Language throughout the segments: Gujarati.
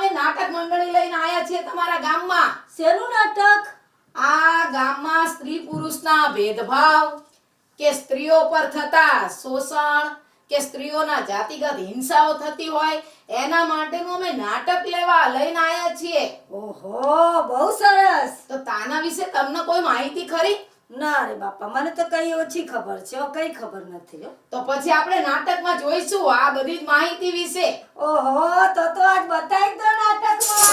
અમે નાટક મંડળી લઈને આયા છીએ તમારા ગામમાં. શેનું નાટક? આ ગામમાં સ્ત્રી પુરુષના ભેદભાવ કે સ્ત્રીઓ પર થતા શોષણ કે સ્ત્રીઓના જાતિગત હિંસાઓ થતી હોય એના માટેનું અમે નાટક લેવા લઈને આયા છીએ. ઓહો બહુ સરસ. તો તાના વિશે તમને કોઈ માહિતી ખરી? ના રે બાપા મને તો કઈ ઓછી ખબર છે કઈ ખબર નથી તો પછી આપણે નાટકમાં જોઈશું આ બધી જ માહિતી વિશે. ઓહો તો તો આજ બતાવી દો નાટકમાં.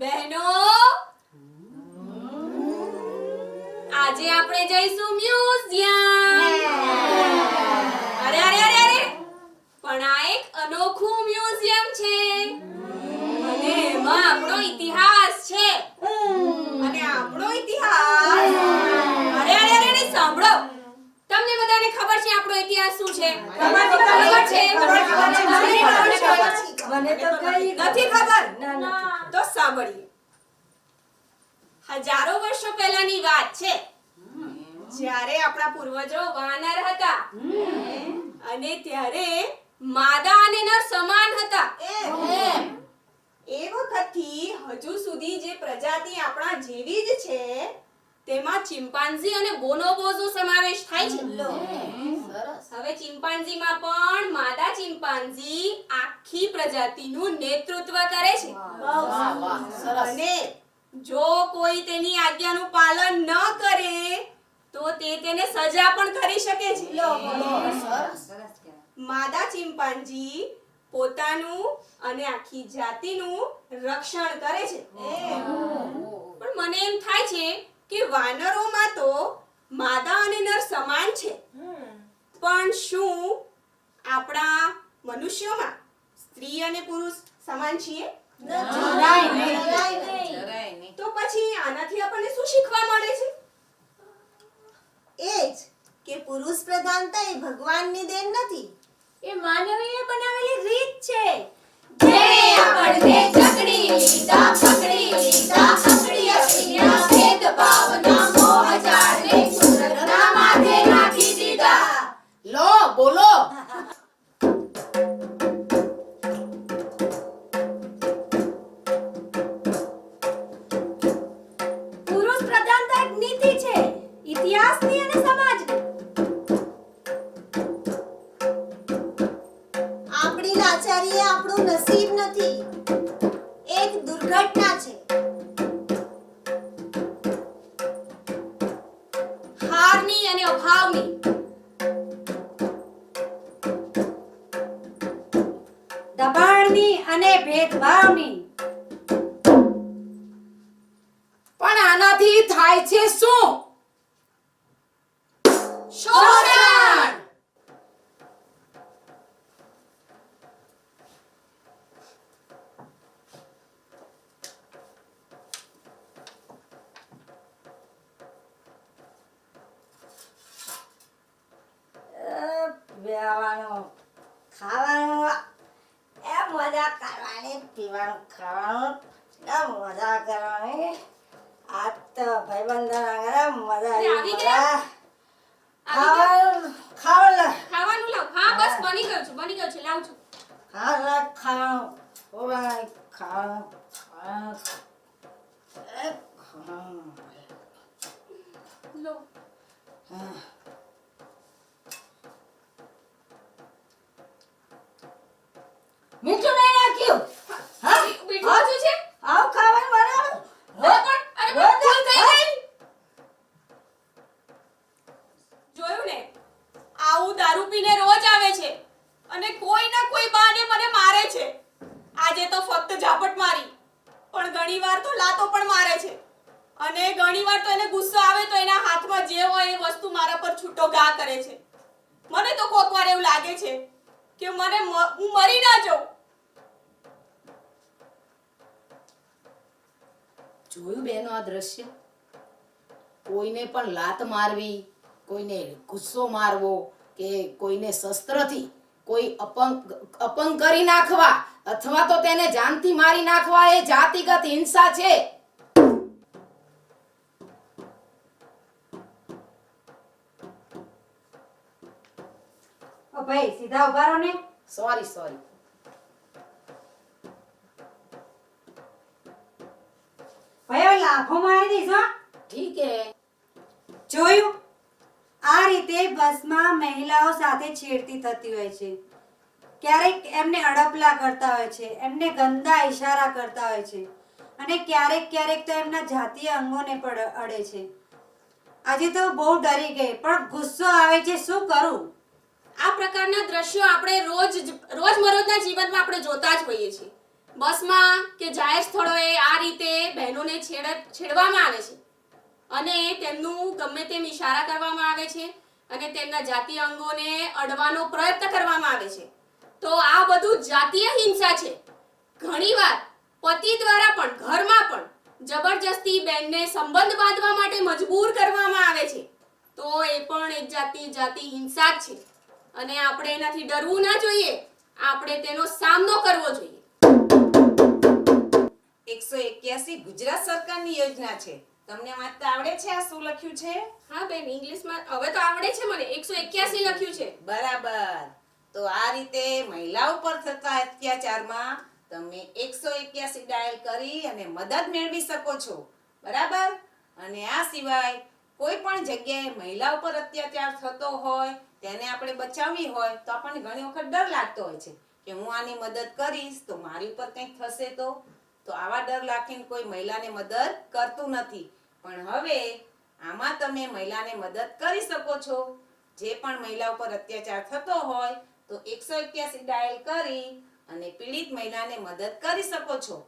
બહેનો? આજે આપણે જઈશું મ્યુઝિયમ. અરે અરે અરે અરે. પણ આ એક અનોખું મ્યુઝિયમ છે. અને એમાં આપણો ઇતિહાસ છે. અને આપણો ઇતિહાસ. અરે અરે અરે સાંભળો. તમને બધાને ખબર છે આપણો ઇતિહાસ શું છે, ખબર છે? ખબર છે, ખબર છે, મને તો કઈ નથી ખબર. તો સાંભળીએ. હજારો વર્ષો પહેલાની વાત છે. જ્યારે આપણા પૂર્વજો વાનર હતા. અને ત્યારે માદા અને નર સમાન હતા. એ વખતથી હજુ સુધી જે પ્રજાતિ આપણા જેવી જ છે તેમાં ચિમ્પાન્ઝી અને બોનોબોઝનો સમાવેશ થાય છે. હવે ચિમ્પાન્ઝીમાં પણ માદા ચિમ્પાન્ઝી આખી પ્રજાતિનું નેતૃત્વ કરે છે. વાહ, વાહ, સરસ. અને જો કોઈ તેની આજ્ઞાનું પાલન ન કરે તો તે તેને સજા પણ કરી શકે છે. માદા ચિમ્પાન્જી પોતાનું અને આખી જાતિનું રક્ષણ કરે છે. પણ મને એમ થાય છે કે વાનરોમાં તો માદા અને નર સમાન છે. પણ શું આપણા મનુષ્યોમાં સ્ત્રી અને પુરુષ સમાન છીએ? તો પછી આનાથી આપણને શું શીખવા મળે છે? એ જ કે પુરુષ પ્રધાનતા એ ભગવાનની દેન નથી. એ માનવીએ બનાવેલી રીત છે. જે આપણને જકડી લીધા, પકડી લીધા, દબાણની અને ભેદભાવની. ખાવાનું મજા કરવાની. આ તો ભાઈબંધો આગળ મજા આવી ગયા? ખાવાનું ખાવાનું ખાવાનું લાવ. હા બસ બની ગયું છે બની ગયું છે. લાવ છું ખાવાનું ખાવાનું ઓય ખાવાનું ખાવાનું એ ખાવાનું મીઠું નહીં નાખ્યું હા મીઠું ઓછું છે આવ ખાવાનું બનાવ અરે પણ અરે પણ ભૂલ થઈ ગઈ જોયું ને આવું દારૂ પીને રોજ આવે છે. અને કોઈ ના કોઈ બાને મને મારે છે. આજે તો ફક્ત ઝાપટ મારી. પણ ઘણીવાર તો લાતો પણ મારે છે. અને ઘણીવાર તો એને ગુસ્સો આવે તો એના હાથમાં જે હોય એ વસ્તુ મારા પર છૂટો ઘા કરે છે. મને તો કોક વાર એવું લાગે છે કે મને હું મરી ના જાઉં. જોયું બેનો આ દ્રશ્ય? કોઈને પણ લાત મારવી, કોઈને ગુસ્સો મારવો કે કોઈને શસ્ત્રથી કોઈ અપંગ અપંગ કરી નાખવા અથવા તો તેને જાનથી મારી નાખવા એ જાતિગત હિંસા છે. ભાઈ સીધા ઊભા રહો ને. સોરી સોરી ભાઈ લાખો લાફો મારી દઈશ ઠીક હે. જોયું? આ રીતે બસમાં મહિલાઓ સાથે છેડતી થતી હોય છે. ક્યારેક એમને અડપલા કરતા હોય છે, એમને ગંદા ઈશારા કરતા હોય છે અને ક્યારેક ક્યારેક તો એમના જાતીય અંગોને પણ અડે છે. આજે તો બહુ ડરી ગઈ, પણ ગુસ્સો આવે છે, શું કરું? આ પ્રકારના દ્રશ્યો આપણે રોજ રોજમરોજના જીવનમાં આપણે જોતા જ હોઈએ છીએ. બસમાં કે જાહેર સ્થળોએ આ રીતે બહેનોને છેડ, છેડવામાં આવે છે. અને તેમનું ગમે તેમ ઈશારા કરવામાં આવે છે અને તેમના જાતીય અંગોને અડવાનો પ્રયત્ન કરવામાં આવે છે. તો આ બધું જાતીય હિંસા છે. ઘણીવાર પતિ દ્વારા પણ, ઘરમાં પણ જબરજસ્તી બેનને સંબંધ બાંધવા માટે મજબૂર કરવામાં આવે છે. તો એ પણ એક જાતિ જાતિ હિંસા જ છે. અને આપણે એનાથી ડરવું ના જોઈએ. આપણે તેનો સામનો કરવો જોઈએ. એકસો એક્યાસી ગુજરાત સરકારની યોજના છે. તમને વાંચતા આવડે છે? આ શું લખ્યું છે? હા બેન ઇંગ્લિશમાં હવે તો આવડે છે મને. એકસો એક્યાસી લખ્યું છે. બરાબર. તો આ રીતે મહિલાઓ પર થતા અત્યાચારમાં તમે એકસો એક્યાસી ડાયલ કરી અને મદદ મેળવી શકો છો. બરાબર? અને આ સિવાય કોઈ પણ જગ્યાએ મહિલા ઉપર અત્યાચાર થતો હોય તેને આપણે બચાવવી હોય તો આપણને ઘણી વખત ડર લાગતો હોય છે કે હું આની મદદ કરીશ તો મારી ઉપર કંઈક થશે તો? તો આવા ડર રાખીને કોઈ મહિલાને મદદ કરતું નથી. પણ હવે આમાં તમે મહિલાને મદદ કરી શકો છો. જે પણ મહિલા ઉપર અત્યાચાર થતો હોય તો એકસો એક્યાસી ડાયલ કરી અને પીડિત મહિલાને મદદ કરી શકો છો.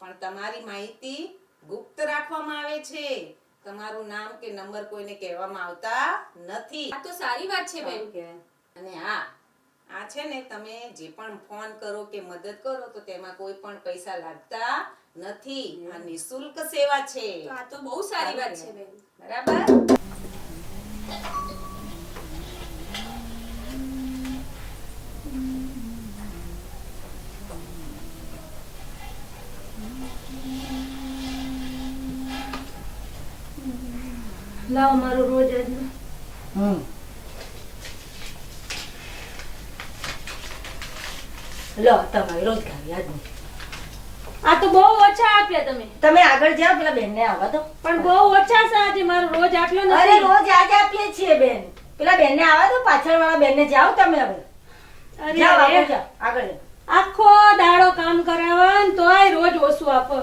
પણ તમારી માહિતી ગુપ્ત રાખવામાં આવે છે. તમારું નામ કે નંબર કોઈને કહેવામાં આવતા નથી. આ તો સારી વાત છે બેન. અને હા આ છે ને તમે જે પણ ફોન કરો કે મદદ કરો તો તેમાં કોઈ પણ પૈસા લાગતા નથી આ નિઃશુલ્ક સેવા છે. તો આ તો બહુ સારી વાત છે બેન. બરાબર? લાવો મારું રોજ આજનું. હમ. લો તમારી રોજગારી આજની. ઓછા આપ્યા તમે. તમે આગળ જાઓ પેલા બેનને આવવા દો. પણ બહુ ઓછા છે આજે મારો રોજ આટલો અરે રોજ આજ આપીએ છીએ બેન. પેલા બેનને આવવા દો પાછળ વાળા બેનને જાઓ તમે હવે. અરે જાઓ આગળ જાઓ આગળ જાઓ. આખો દાડો કામ કરાવે ને તોય રોજ ઓછું આપો.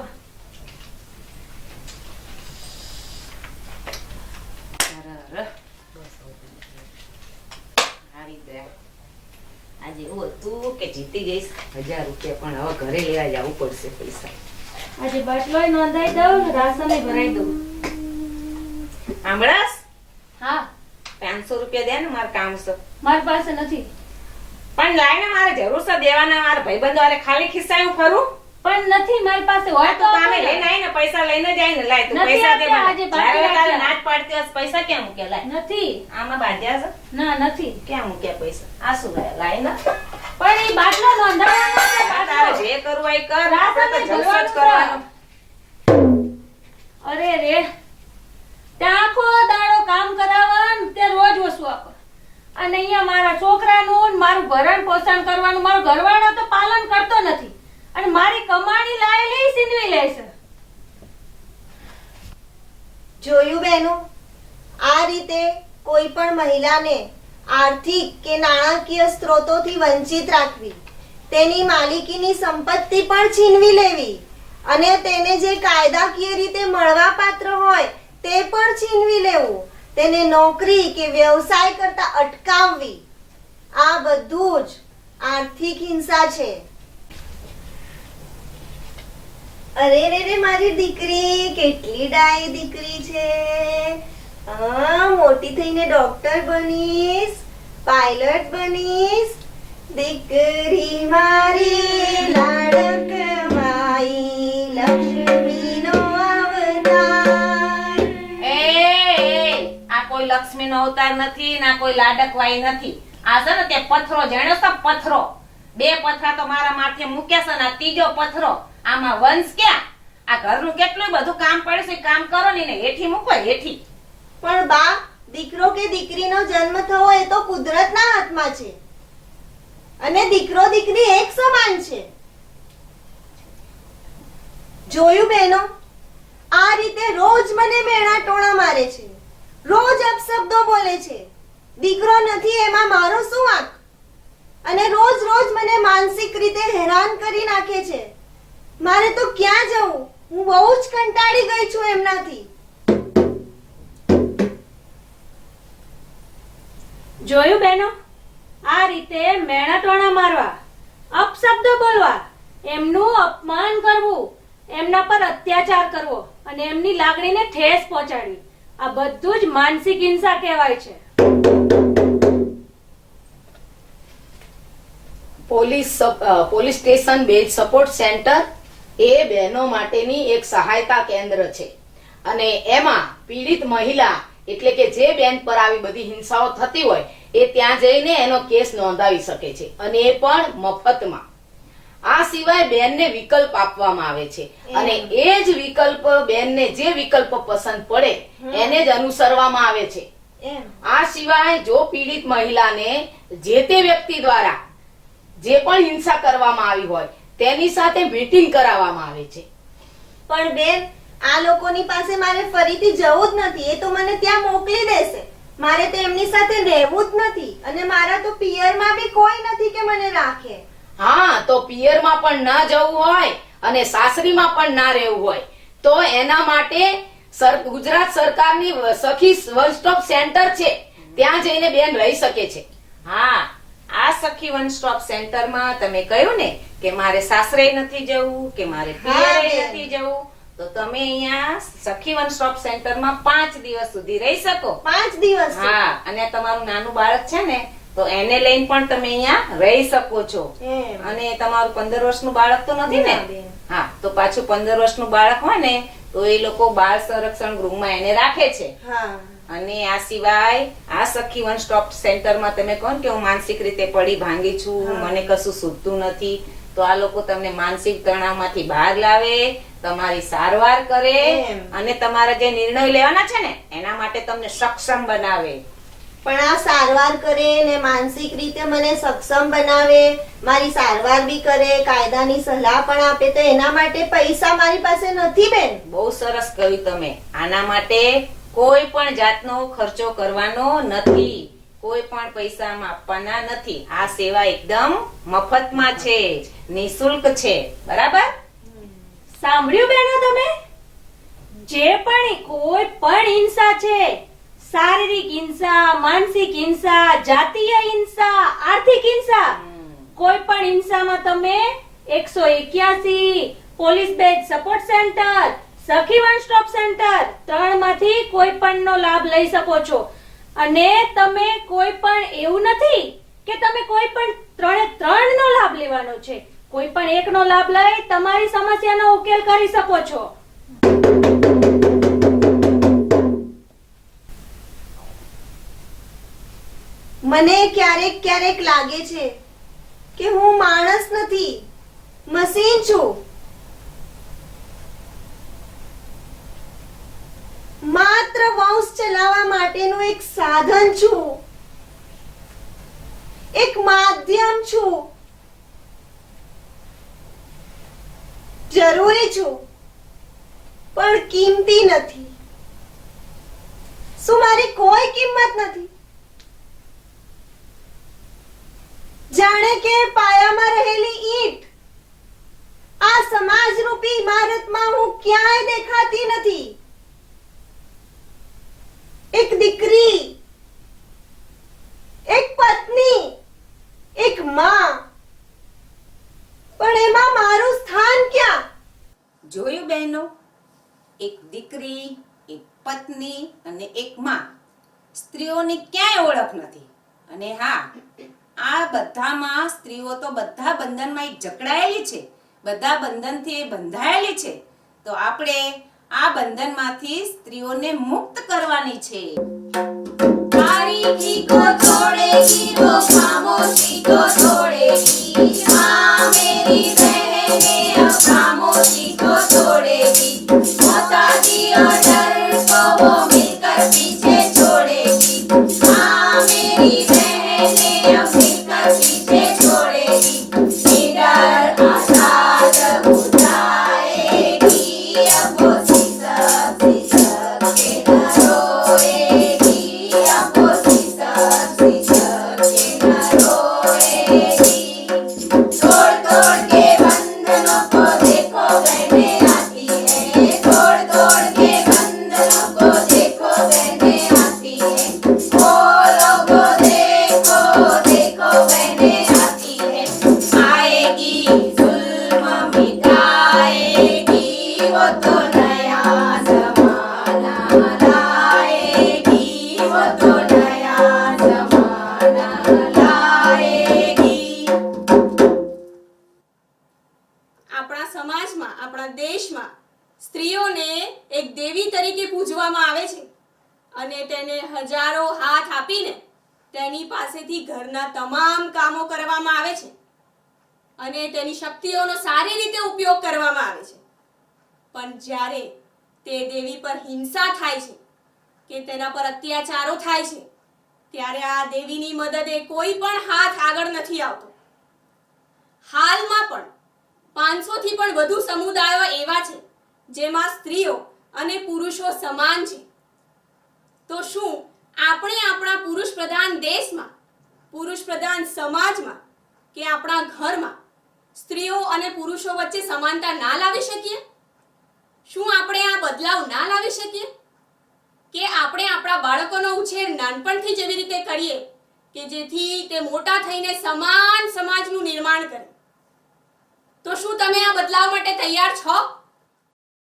આજે એવું હતું કે જીતી જઈશ. હજાર રૂપિયા પણ હવે ઘરે લેવા જવું પડશે પૈસા. આજે બાટલોય નોંધાઈ દઉં ને રાશનય ભરાઈ દઉં. સાંભળાસ હા. પાંચસો રૂપિયા દે ને મારે કામ છે મારી પાસે નથી. પણ લાઈને મારે જરૂર છે દેવાના મારા ભાઈબંધો અરે ખાલી ખિસ્સા હું ફરું? પણ નથી મારી પાસે હોય તો તો કામે આપો ને. લઈને આવી ને પૈસા લઈને જાય ને લાય તું પૈસા દે. આજે જ્યારે તારે નાચ પાડતી હશે પૈસા ક્યાં મૂક્યા લાય? નથી. આમાં બાંધ્યા છે ના નથી. ક્યાં મૂક્યા પૈસા? આ શું લાય? લાય ને. પણ એ બાટલો નોંધાવવાનો છે તારે બાટલો. જે કરવું હોય એ કર રાત આપણે તો જલસો જ ભરવાનું કરવાનો. અરે રે ત્યાં આખો દાડો કામ કરાવવાનું તે રોજ વસ્તુ આપો અને અહીંયા મારા છોકરાનું ને મારું ભરણ પોષણ કરવાનું મારો ઘરવાળો તો પાલન કરતો નથી. અને મારી કમાણી લાયેલી સીનવી લે છે. જોયું બેનું? આ રીતે કોઈ પણ મહિલાને આર્થિક કે નાણાકીય સ્ત્રોતોથી વંચિત રાખવી. તેની માલિકીની સંપત્તિ પણ છીનવી લેવી. અને તેને જે કાયદાકીય રીતે મળવાપાત્ર હોય, તે પણ છીનવી લેવું. તેને નોકરી કે વ્યવસાય કરતા અટકાવવી. આ બધું જ આર્થિક હિંસા છે. અરે રે રે મારી દીકરી, કેટલી ડાય દીકરી છે. હા, મોટી થઈને ડોક્ટર બનીશ પાયલટ બનીશ. દીકરી મારી લાડક માઈ, લક્ષ્મીનો અવતાર. એ આ કોઈ લક્ષ્મીનો અવતાર નથી ના કોઈ લાડકવાઈ નથી. આ છે ને તે પથરો, જાણ્યો છે પથરો? બે પથરા તો મારા માથે મૂક્યા છે ને આ ત્રીજો પથરો. આમાં વંશ ક્યાં? આ ઘરનું કેટલું બધું કામ પડે છે, કામ કરો ને એને હેઠી મૂકો, હેઠી. પણ બા, દીકરો કે દીકરીનો જન્મ થવો એ તો કુદરતના હાથમાં છે. અને દીકરો દીકરી એક સમાન છે. જોયું બહેનો? આ રીતે રોજ મને મેણા ટોણા મારે છે. રોજ અપશબ્દો બોલે છે. દીકરો નથી, એમાં મારો શું વાંક? અને રોજ રોજ મને માનસિક રીતે હેરાન કરી નાખે છે. મારે તો ક્યાં જવું? હું બહુ જ કંટાળી ગઈ છું એમનાથી. જોયું બેનો? આ રીતે મેણાટોણા મારવા, અપશબ્દો બોલવા, એમનું અપમાન કરવું, એમના પર અત્યાચાર કરવો અને એમની લાગણીને ઠેસ પહોંચાડવી, આ બધું જ માનસિક હિંસા કહેવાય છે. Police police station base support centre એ બહેનો માટેની એક સહાયતા કેન્દ્ર છે. અને એમાં પીડિત મહિલા એટલે કે જે બેન પર આવી બધી હિંસાઓ થતી હોય એ ત્યાં જઈને એનો કેસ નોંધાવી શકે છે અને એ પણ મફતમાં. આ સિવાય બેનને વિકલ્પ આપવામાં આવે છે. અને એ જ વિકલ્પ બેનને જે વિકલ્પ પસંદ પડે એને જ અનુસરવામાં આવે છે. આ સિવાય જો પીડિત મહિલાને જે તે વ્યક્તિ દ્વારા જે પણ હિંસા કરવામાં આવી હોય તેની સાથે મીટિંગ કરાવવામાં આવે છે. પણ બેન આ લોકોની પાસે મારે ફરીથી જવું જ નથી. એ તો મને ત્યાં મોકલી દેશે. મારે તો એમની સાથે રહેવું જ નથી અને મારા તો પિયરમાં બી કોઈ નથી કે મને રાખે. હા તો પિયરમાં પણ ના જવું હોય અને સાસરીમાં પણ ના રહેવું હોય. તો એના માટે સર ગુજરાત સરકારની સખી વન સ્ટોપ સેન્ટર છે. ત્યાં જઈને બેન રહી શકે છે. હા આ સખી વન સ્ટોપ સેન્ટરમાં તમે કહ્યું ને કે મારે સાસરે નથી જવું કે મારે પિયરે નથી જવું તો તમે અહીંયા સખી વન સ્ટોપ સેન્ટરમાં પાંચ દિવસ સુધી રહી શકો. પાંચ દિવસ હા અને તમારું નાનું બાળક છે ને તો એને લઈને પણ તમે અહીંયા રહી શકો છો. અને તમારું પંદર વર્ષનું બાળક તો નથી ને? હા તો પાછું પંદર વર્ષનું બાળક હોય ને તો એ લોકો બાળ સંરક્ષણ ગૃહમાં એને રાખે છે. અને આ સિવાય આ સખી વન સ્ટોપ સેન્ટરમાં તમે કહો કે હું માનસિક રીતે પડી ભાંગી છું મને કશું સુધતું નથી તો આ લોકો તમને માનસિક તણાવમાંથી બહાર લાવે તમારી સારવાર કરે અને તમારા જે નિર્ણય લેવાના છે ને એના માટે તમને સક્ષમ બનાવે. પણ આ સારવાર કરે ને માનસિક રીતે મને સક્ષમ બનાવે મારી સારવાર બી કરે કાયદાની સલાહ પણ આપે તો એના માટે પૈસા મારી પાસે નથી બેન. બહુ સરસ કહ્યું તમે. આના માટે કોઈ પણ જાતનો ખર્ચો કરવાનો નથી. કોઈ પણ પૈસા આપવાના નથી. આ સેવા એકદમ મફતમાં છે નિશુલ્ક છે. બરાબર? સાંભળ્યું બેનો તમે? જે પણ કોઈ પણ હિંસા છે શારીરિક હિંસા માનસિક હિંસા જાતીય હિંસા આર્થિક હિંસા કોઈ પણ હિંસામાં તમે એકસો એક્યાસી police base support centre Sakhi one stop centre ત્રણમાંથી કોઈ પણ નો લાભ લઈ શકો છો. અને તમે કોઈ પણ એવું નથી કે તમે કોઈ પણ ત્રણે ત્રણ નો લાભ લેવાનો છે. કોઈ પણ એકનો લાભ લઈ તમારી સમસ્યાનો ઉકેલ કરી શકો છો. મને ક્યારેક ક્યારેક લાગે છે કે હું માણસ નથી, મશીન છું. માત્ર વંશ ચલાવવા માટેનું એક સાધન છું. એક માધ્યમ છું. જરૂરી છું. પણ કિંમતી નથી. શું મારી કોઈ કિંમત નથી? જાણે કે પાયામાં રહેલી ઈંટ. આ સમાજ રૂપી ઇમારતમાં હું ક્યાંય દેખાતી નથી. એક દીકરી, એક પત્ની, એક માં. પણ એમાં મારું સ્થાન ક્યાં? જોયું બહેનો એક દીકરી એક પત્ની અને એક માં. સ્ત્રીઓની ક્યાંય ઓળખ નથી. અને હા આ બધામાં સ્ત્રીઓ તો બધા બંધનમાં એક જકડાયેલી છે. બધા બંધનથી એ બંધાયેલી છે. તો આપણે આ બંધનમાંથી સ્ત્રીઓને મુક્ત કરવાની છે. મારી કી કો છોડેગી ખામોશી કો છોડે અને તેની શક્તિઓનો સારી રીતે ઉપયોગ કરવામાં આવે છે. પણ જ્યારે તે દેવી પર હિંસા થાય છે, કે તેના પર અત્યાચારો થાય છે, ત્યારે આ દેવીની મદદે કોઈ પણ હાથ આગળ નથી આવતો. હાલમાં પણ પાંચસો થી પણ વધુ સમુદાયો એવા છે, જેમાં સ્ત્રીઓ અને પુરુષો સમાન છે. તો શું આપણે આપણા પુરુષ પ્રધાન દેશમાં, પુરુષ પ્રધાન સમાજમાં, કે આપણા ઘરમાં સ્ત્રીઓ અને પુરુષો વચ્ચે સમાનતા ના લાવી શકીએ? શું આપણે આ બદલાવ ના લાવી શકીએ? કે આપણે આપણા બાળકોનો ઉછેર નાનપણથી જ એવી રીતે કરીએ કે જેથી તે મોટા થઈને સમાન સમાજનું નિર્માણ કરે? તો શું તમે આ બદલાવ માટે તૈયાર છો?